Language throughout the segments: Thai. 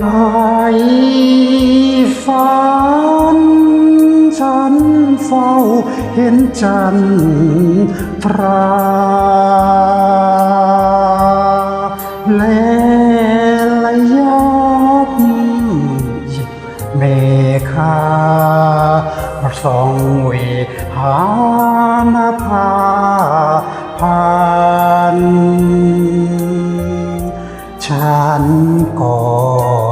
ได้ฝันฉันเฝ้าเห็นจันทรา และระยับเมฆาส่องเวหานภาพัน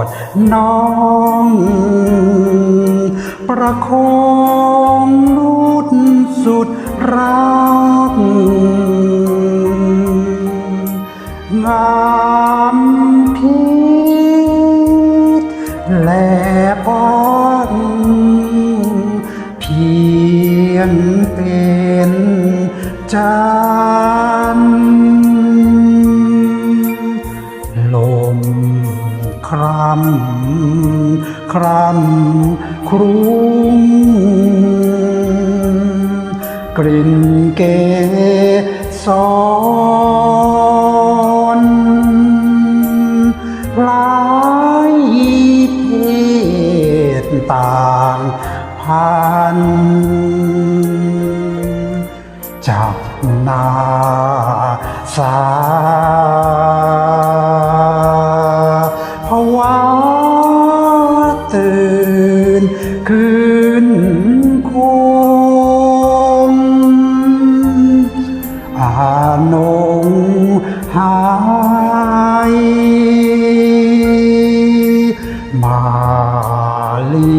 ดน้อง ประคองลุดสุดรัก งามพิษและพันเพียงเป็นจันำครำครุ้งกลิ่นเกสรหลายเพศต่างพันจับนาสา คืนคงอานงหายมาลี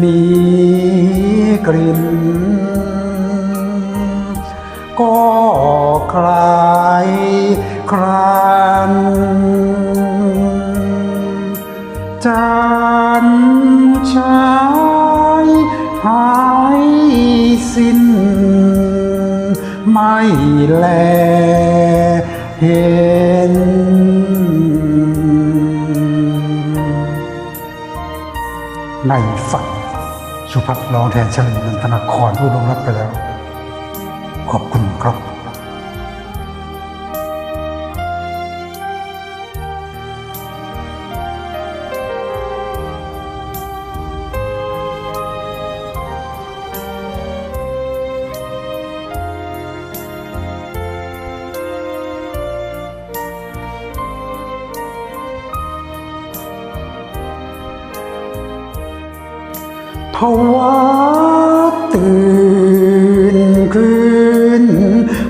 มีกลิ่นก็คลายคราน หายสิ้น ไม่แลเห็น ในฝันสุภัทรร้องแทนเฉลิมนันทนาครผู้ลงรับไปแล้ว ขอบคุณครับ ภาวะตื่นคืน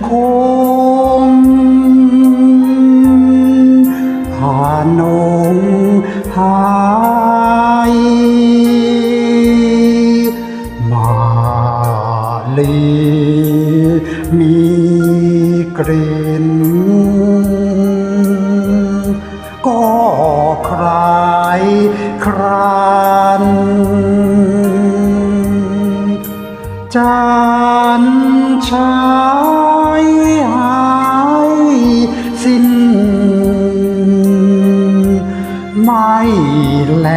คงหานงหายมาลีมีกลิ่ จันชายหายสิ้น ไม่แล